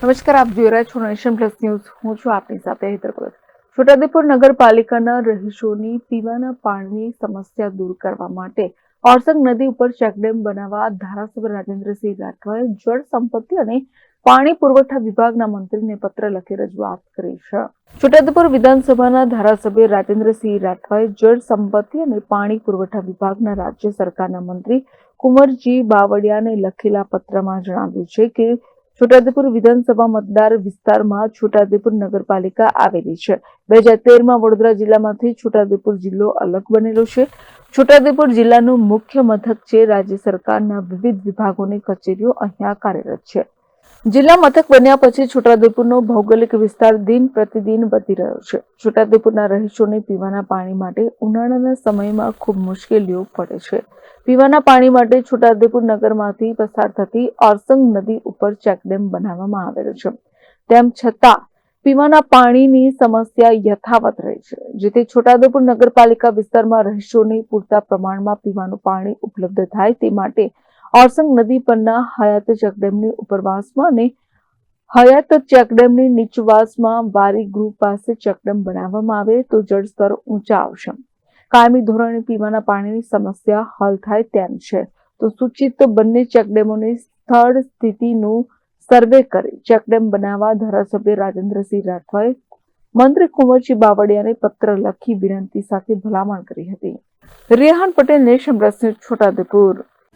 નમસ્કાર, આપ જોઈ રહ્યા છો નેશન પ્લસ ન્યૂઝ. હું છું આપની સાથે હૈદરાબાદ છોટાઉદેપુર નગરપાલિકાના રહીશોની પીવાના પાણીની સમસ્યા દૂર કરવા માટે ઓરસંગ નદી ઉપર ચેકડેમ બનાવવા ધારાસભ્ય રાજેન્દ્રસિંહ રાઠવાએ જળ સંપત્તિ અને પાણી પુરવઠા વિભાગના મંત્રીને પત્ર લખી રજૂઆત કરી છે. છોટાઉદેપુર વિધાનસભાના ધારાસભ્ય રાજેન્દ્રસિંહ રાઠવાએ જળ સંપત્તિ અને પાણી પુરવઠા વિભાગના રાજ્ય સરકારના મંત્રી કુંવરજી બાવળિયાને લખેલા પત્રમાં જણાવ્યું છે કે છોટાઉદેપુર વિધાનસભા મતદાર વિસ્તારમાં છોટાઉદેપુર નગરપાલિકા આવેલી છે. બે હજાર તેરમાં વડોદરા જિલ્લામાંથી છોટાઉદેપુર જિલ્લો અલગ બનેલો છે. છોટાઉદેપુર જિલ્લાનું મુખ્ય મથક છે રાજ્ય સરકારના વિવિધ વિભાગોની કચેરીઓ અહીંયા કાર્યરત છે. જિલ્લા મથક બન્યા પછી છોટાઉદેપુરનો ભૌગોલિક વિસ્તાર દિન પ્રતિદિન વધી રહ્યો છે. છોટાઉદેપુરના રહીશોને પીવાના પાણી માટે ઉનાળાના સમયમાં ખૂબ મુશ્કેલીઓ પડે છે. પીવાના પાણી માટે છોટાઉદેપુર નગરમાંથી પસાર થતી ઓરસંગ નદી ઉપર ચેકડેમ બનાવવામાં આવેલો છે. તેમ છતાં, પીવાના પાણીની સમસ્યા યથાવત રહે છે, જેથી છોટાઉદેપુર નગરપાલિકા વિસ્તારમાં રહીશોને પૂરતા પ્રમાણમાં પીવાનું પાણી ઉપલબ્ધ થાય તે માટે ઓરસંગ નદી પરના હયાત ચેકડેમની ઉપરવાસમાં અને હયાત ચેકડેમની નીચવાસમાં વારી ગૃહ પાસે ચેકડેમ બનાવવામાં આવે તો જળસ્તર ઊંચા આવશે. કાયમી ધોરણે પીવાના પાણીની સમસ્યા હલ થાય તેમ છે. તો સૂચિત બંને ચેકડેમોની સ્થળ સ્થિતિનું સર્વે કરી ચેકડેમ બનાવવા ધારાસભ્ય રાજેન્દ્રસિંહ રાઠવાએ મંત્રી કુંવરજી બાવળિયાને પત્ર લખી વિનંતી સાથે ભલામણ કરી હતી. Rehan Patel Nation Plus Chhota Udaipur.